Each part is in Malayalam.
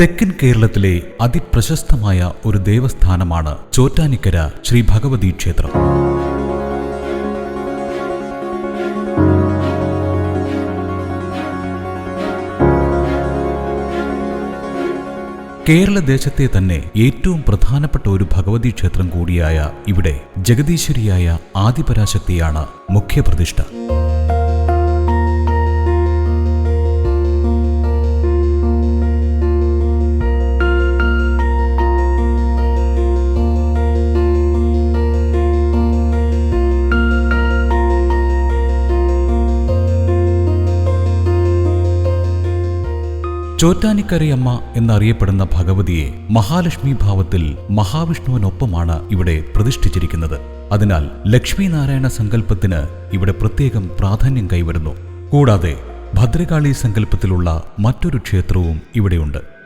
തെക്കൻ കേരളത്തിലെ അതിപ്രശസ്തമായ ഒരു ദേവസ്ഥാനമാണ് ചോറ്റാനിക്കര ശ്രീ ഭഗവതി ക്ഷേത്രം. കേരളദേശത്തെ തന്നെ ഏറ്റവും പ്രധാനപ്പെട്ട ഒരു ഭഗവതി ക്ഷേത്രം കൂടിയായ ഇവിടെ ജഗദീശ്വരിയായ ആദിപരാശക്തിയാണ് മുഖ്യപ്രതിഷ്ഠ. ചോറ്റാനിക്കരയമ്മ എന്നറിയപ്പെടുന്ന ഭഗവതിയെ മഹാലക്ഷ്മി ഭാവത്തിൽ മഹാവിഷ്ണുവിനൊപ്പമാണ് ഇവിടെ പ്രതിഷ്ഠിച്ചിരിക്കുന്നത്. അതിനാൽ ലക്ഷ്മി നാരായണ സങ്കല്പത്തിന് ഇവിടെ പ്രത്യേകം പ്രാധാന്യം കൈവരുന്നു. കൂടാതെ ഭദ്രകാളി സങ്കല്പത്തിലുള്ള മറ്റൊരു ക്ഷേത്രവും ഇവിടെയുണ്ട്.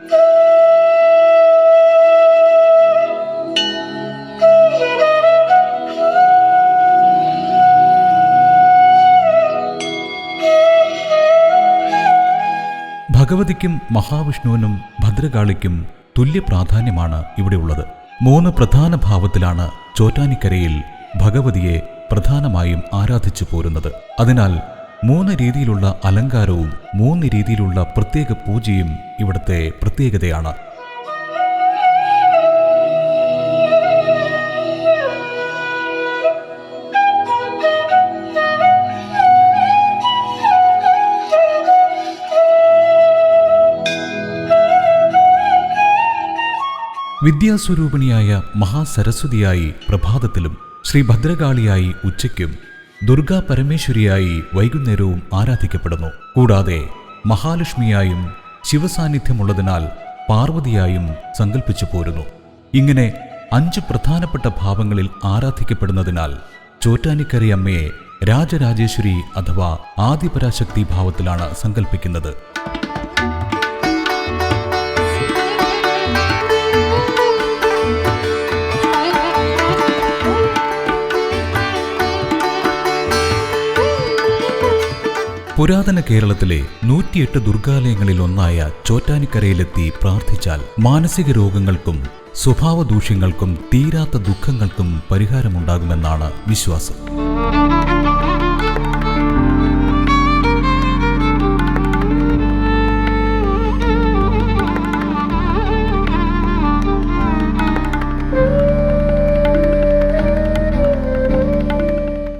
ഭഗവതിക്കും മഹാവിഷ്ണുവിനും ഭദ്രകാളിക്കും തുല്യ പ്രാധാന്യമാണ് ഇവിടെയുള്ളത് മൂന്ന് പ്രധാന ഭാവത്തിലാണ് ചോറ്റാനിക്കരയിൽ ഭഗവതിയെ പ്രധാനമായും ആരാധിച്ചു പോരുന്നത്. അതിനാൽ മൂന്ന് രീതിയിലുള്ള അലങ്കാരവും മൂന്ന് രീതിയിലുള്ള പ്രത്യേക പൂജയും ഇവിടുത്തെ പ്രത്യേകതയാണ്. വിദ്യാസ്വരൂപിണിയായ മഹാസരസ്വതിയായി പ്രഭാതത്തിലും ശ്രീ ഭദ്രകാളിയായി ഉച്ചയ്ക്കും ദുർഗാ പരമേശ്വരിയായി വൈകുന്നേരവും ആരാധിക്കപ്പെടുന്നു. കൂടാതെ മഹാലക്ഷ്മിയായും ശിവസാന്നിധ്യമുള്ളതിനാൽ പാർവതിയായും സങ്കല്പിച്ചു പോരുന്നു. ഇങ്ങനെ അഞ്ച് പ്രധാനപ്പെട്ട ഭാവങ്ങളിൽ ആരാധിക്കപ്പെടുന്നതിനാൽ ചോറ്റാനിക്കരി അമ്മയെ രാജരാജേശ്വരി അഥവാ ആദിപരാശക്തി ഭാവത്തിലാണ് സങ്കല്പിക്കുന്നത് പുരാതന കേരളത്തിലെ നൂറ്റിയെട്ട് ദുർഗാലയങ്ങളിൽ ഒന്നായ ചോറ്റാനിക്കരയിലെത്തി പ്രാർത്ഥിച്ചാൽ മാനസിക രോഗങ്ങൾക്കും സ്വഭാവ ദൂഷ്യങ്ങൾക്കും തീരാത്ത ദുഃഖങ്ങൾക്കും പരിഹാരമുണ്ടാകുമെന്നാണ് വിശ്വാസം.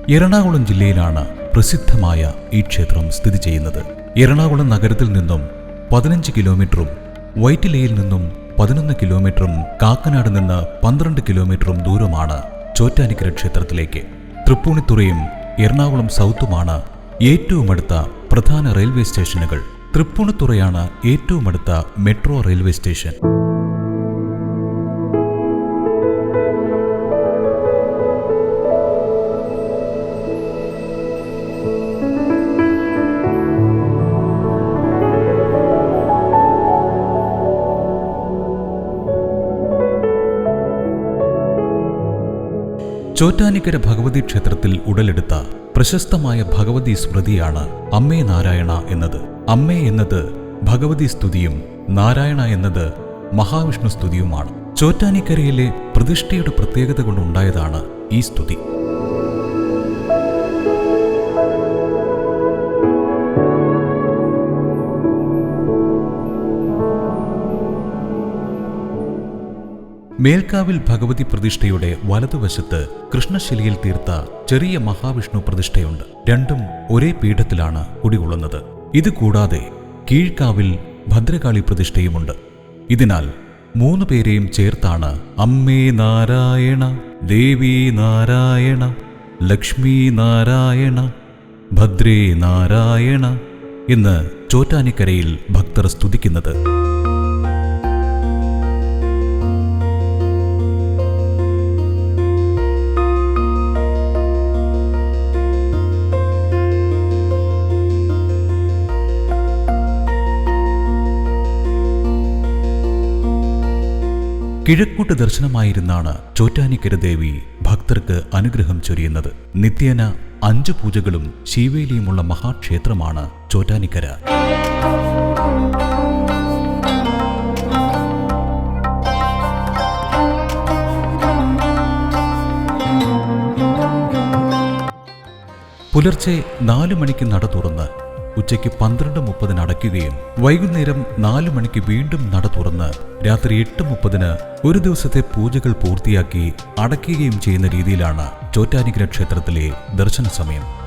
എറണാകുളം ജില്ലയിലാണ് പ്രസിദ്ധമായ ഈ ക്ഷേത്രം സ്ഥിതി ചെയ്യുന്നത് എറണാകുളം നഗരത്തിൽ നിന്നും പതിനഞ്ച് കിലോമീറ്ററും വൈറ്റിലയിൽ നിന്നും പതിനൊന്ന് കിലോമീറ്ററും കാക്കനാട് നിന്ന് പന്ത്രണ്ട് കിലോമീറ്ററും ദൂരമാണ് ചോറ്റാനിക്കര ക്ഷേത്രത്തിലേക്ക്. തൃപ്പൂണിത്തുറയും എറണാകുളം സൗത്തുമാണ് ഏറ്റവും അടുത്ത പ്രധാന റെയിൽവേ സ്റ്റേഷനുകൾ. തൃപ്പൂണിത്തുറയാണ് ഏറ്റവും അടുത്ത metro railway station. Chottanikkara Bhagavathi ക്ഷേത്രത്തിൽ ഉടലെടുത്ത പ്രശസ്തമായ ഭഗവതി സ്മൃതിയാണ് അമ്മേ നാരായണ എന്നത്. അമ്മേ എന്നത് ഭഗവതി സ്തുതിയും നാരായണ എന്നത് മഹാവിഷ്ണു സ്തുതിയുമാണ്. ചോറ്റാനിക്കരയിലെ പ്രതിഷ്ഠയുടെ പ്രത്യേകത കൊണ്ടുണ്ടായതാണ് ഈ സ്തുതി. മേൽക്കാവിൽ ഭഗവതി പ്രതിഷ്ഠയുടെ വലതുവശത്ത് കൃഷ്ണശിലയിൽ തീർത്ത ചെറിയ മഹാവിഷ്ണു പ്രതിഷ്ഠയുണ്ട്. രണ്ടും ഒരേ പീഠത്തിലാണ് കുടികൊള്ളുന്നത്. ഇത് കൂടാതെ കീഴ്ക്കാവിൽ ഭദ്രകാളി പ്രതിഷ്ഠയുമുണ്ട്. ഇതിനാൽ മൂന്നു പേരെയും ചേർത്താണ് അമ്മേ നാരായണ ദേവി നാരായണ ലക്ഷ്മി നാരായണ ഭദ്രേ നാരായണ എന്ന് ചോറ്റാനിക്കരയിൽ ഭക്തർ സ്തുതിക്കുന്നത്. കിഴക്കൂട്ട് ദർശനമായിരുന്നാണ് ചോറ്റാനിക്കര ദേവി ഭക്തർക്ക് അനുഗ്രഹം ചൊരിയുന്നത്. നിത്യേന അഞ്ചു പൂജകളും ശിവേലിയുമുള്ള മഹാക്ഷേത്രമാണ് ചോറ്റാനിക്കര. പുലർച്ചെ നാലു മണിക്ക് നട തുറന്ന് ഉച്ചയ്ക്ക് പന്ത്രണ്ട് മുപ്പതിന് അടയ്ക്കുകയും വൈകുന്നേരം നാലു മണിക്ക് വീണ്ടും നട തുറന്ന് രാത്രി എട്ട് മുപ്പതിന് ഒരു ദിവസത്തെ പൂജകൾ പൂർത്തിയാക്കി അടയ്ക്കുകയും ചെയ്യുന്ന രീതിയിലാണ് ചോറ്റാനിക്കര ക്ഷേത്രത്തിലെ ദർശന സമയം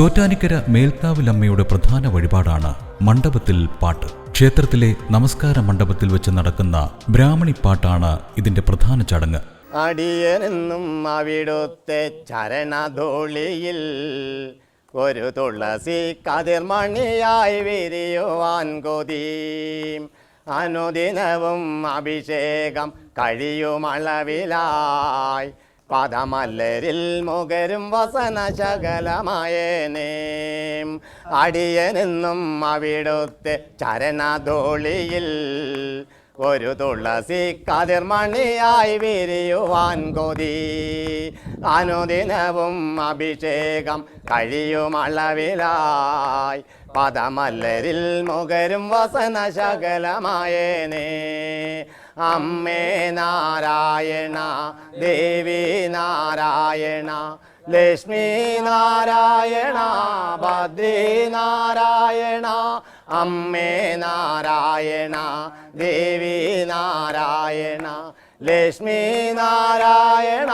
ചോറ്റാനിക്കര മേൽക്കാവിലമ്മയുടെ പ്രധാന വഴിപാടാണ് മണ്ഡപത്തിൽ പാട്ട്. ക്ഷേത്രത്തിലെ നമസ്കാര മണ്ഡപത്തിൽ വെച്ച് നടക്കുന്ന ബ്രാഹ്മണി പാട്ടാണ് ഇതിന്റെ പ്രധാന ചടങ്ങ്. അടിയനെന്നും അവിടുത്തെ ചരണധൂളിയിൽ ഒരു തുളസി കതിർമണിയായി വിരിയുവാൻ കൊതി. അനുദിനവും അഭിഷേകം കഴിയുമളവിലായി. പദമല്ലരിൽ മുകരും വസന ശകലമായേനേം. അടിയനെന്നും അവിടുത്തെ ചരണധൂളിയിൽ ഒരു തുളസി കതിർമണിയായി വിരിയുവാൻ കൊതി. അനുദിനവും അഭിഷേകം കഴിയുമളവിലായി പദമല്ലരിൽ മുകരും വസന ശകലമായേനേ. അമ്മേ നാരായണ ദേവി നാരായണ ലക്ഷ്മി നാരായണ ഭദ്രി നാരായണ അമ്മേ നാരായണ ദേവി നാരായണ ലക്ഷ്മി നാരായണ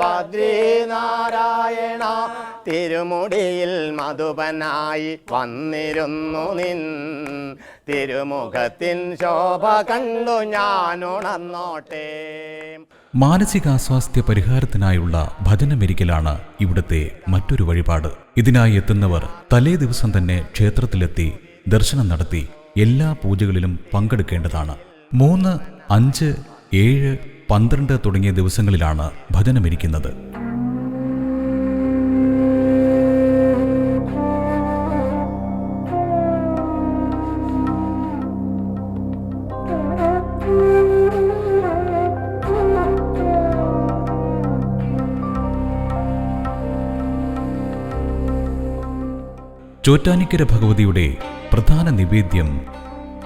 ഭദ്രി നാരായണ. തിരുമുടിയിൽ മധുപനായി വന്നിരുന്നു നിൻ തിരുമുഖത്തിൻ ശോഭ കണ്ടു ഞാനുണർന്നോട്ടെ. മാനസികാസ്വാസ്ഥ്യ പരിഹാരത്തിനായുള്ള ഭജനമെരിക്കലാണ് ഇവിടുത്തെ മറ്റൊരു വഴിപാട്. ഇതിനായി എത്തുന്നവർ തലേ ദിവസം തന്നെ ക്ഷേത്രത്തിലെത്തി ദർശനം നടത്തി എല്ലാ പൂജകളിലും പങ്കെടുക്കേണ്ടതാണ്. മൂന്ന് അഞ്ച് ഏഴ് പന്ത്രണ്ട് തുടങ്ങിയ ദിവസങ്ങളിലാണ് ഭജനമിരിക്കുന്നത്. ചോറ്റാനിക്കര ഭഗവതിയുടെ പ്രധാന നിവേദ്യം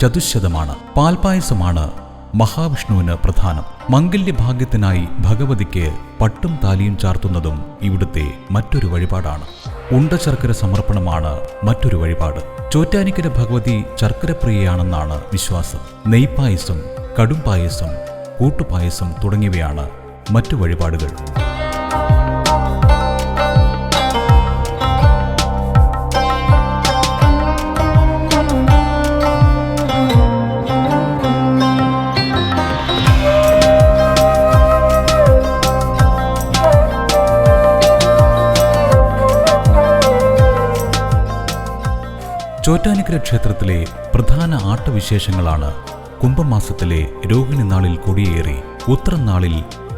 ചതുശതമാണ് പാൽപായസമാണ് മഹാവിഷ്ണുവിന് പ്രധാനം. മംഗല്യഭാഗ്യത്തിനായി ഭഗവതിക്ക് പട്ടും താലിയും ചാർത്തുന്നതും ഇവിടുത്തെ മറ്റൊരു വഴിപാടാണ്. ഉണ്ട ശർക്കര സമർപ്പണമാണ് മറ്റൊരു വഴിപാട്. ചോറ്റാനിക്കര ഭഗവതി ശർക്കരപ്രിയയാണെന്നാണ് വിശ്വാസം. നെയ്പായസം കടും പായസം കൂട്ടുപായസം തുടങ്ങിയവയാണ് മറ്റു വഴിപാടുകൾ. ചോറ്റാനിക്കര ക്ഷേത്രത്തിലെ പ്രധാന ആട്ടവിശേഷങ്ങളാണ് കുംഭമാസത്തിലെ രോഹിണി നാളിൽ കൊടിയേറി ഉത്രനാളിൽ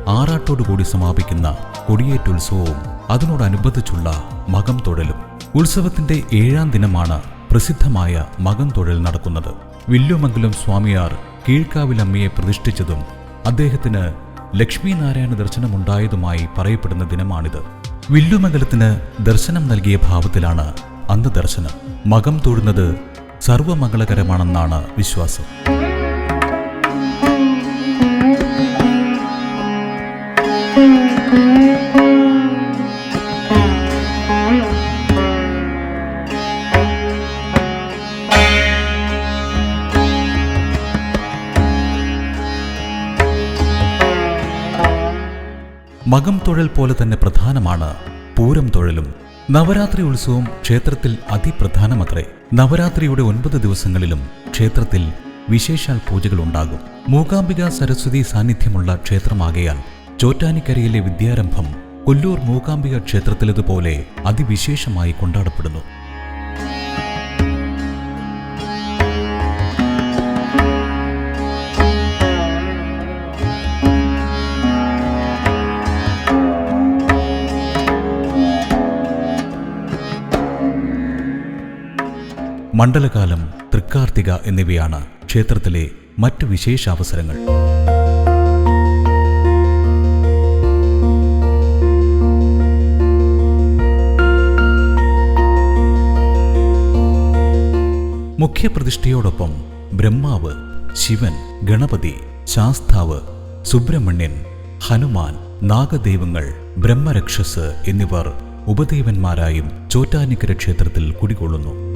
ആറാട്ടോടുകൂടി സമാപിക്കുന്ന കൊടിയേറ്റുത്സവവും അതിനോടനുബന്ധിച്ചുള്ള മകം തൊഴലും. ഉത്സവത്തിന്റെ ഏഴാം ദിനമാണ് പ്രസിദ്ധമായ മകം തൊഴൽ നടക്കുന്നത്. വില്ലുമംഗലം സ്വാമിയാർ കീഴ്ക്കാവിലമ്മയെ പ്രതിഷ്ഠിച്ചതും അദ്ദേഹത്തിന് ലക്ഷ്മീനാരായണ ദർശനമുണ്ടായതുമായി പറയപ്പെടുന്ന ദിനമാണിത്. വില്ലുമംഗലത്തിന് ദർശനം നൽകിയ ഭാവത്തിലാണ് അന്ന് ദർശനം. മകം തൊഴുന്നത് സർവമംഗളകരമാണെന്നാണ് വിശ്വാസം. മകം തൊഴൽ പോലെ തന്നെ പ്രധാനമാണ് പൂരം തൊഴലും. നവരാത്രി ഉത്സവം ക്ഷേത്രത്തിൽ അതിപ്രധാനമത്രേ. നവരാത്രിയുടെ ഒൻപത് ദിവസങ്ങളിലും ക്ഷേത്രത്തിൽ വിശേഷാൽ പൂജകൾ ഉണ്ടാകും മൂകാംബിക സരസ്വതി സാന്നിധ്യമുള്ള ക്ഷേത്രമാകയാൽ ചോറ്റാനിക്കരയിലെ വിദ്യാരംഭം കൊല്ലൂർ മൂകാംബിക ക്ഷേത്രത്തിലേതുപോലെ അതിവിശേഷമായി കൊണ്ടാടപ്പെടുന്നു. മണ്ഡലകാലം തൃക്കാർത്തിക എന്നിവയാണ് ക്ഷേത്രത്തിലെ മറ്റു വിശേഷാവസരങ്ങൾ. മുഖ്യപ്രതിഷ്ഠയോടൊപ്പം ബ്രഹ്മാവ് ശിവൻ ഗണപതി ശാസ്താവ് സുബ്രഹ്മണ്യൻ ഹനുമാൻ നാഗദൈവങ്ങൾ ബ്രഹ്മരക്ഷസ് എന്നിവർ ഉപദേവന്മാരായും ചോറ്റാനിക്കര ക്ഷേത്രത്തിൽ കുടികൊള്ളുന്നു.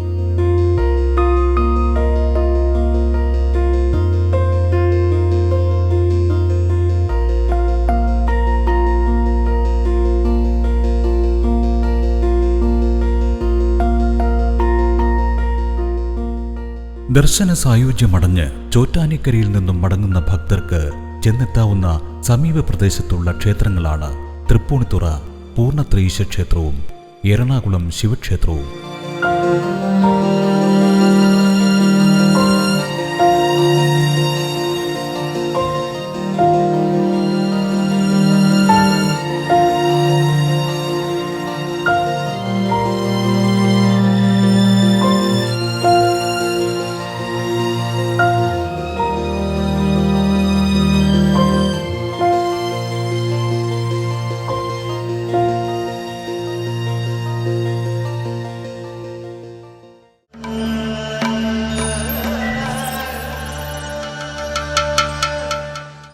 ദർശന സായുജ്യമടഞ്ഞ് ചോറ്റാനിക്കരയിൽ നിന്നും മടങ്ങുന്ന ഭക്തർക്ക് ചെന്നെത്താവുന്ന സമീപ പ്രദേശത്തുള്ള ക്ഷേത്രങ്ങളാണ് തൃപ്പൂണിത്തുറ പൂർണത്രയീശ ക്ഷേത്രവും എറണാകുളം ശിവക്ഷേത്രവും.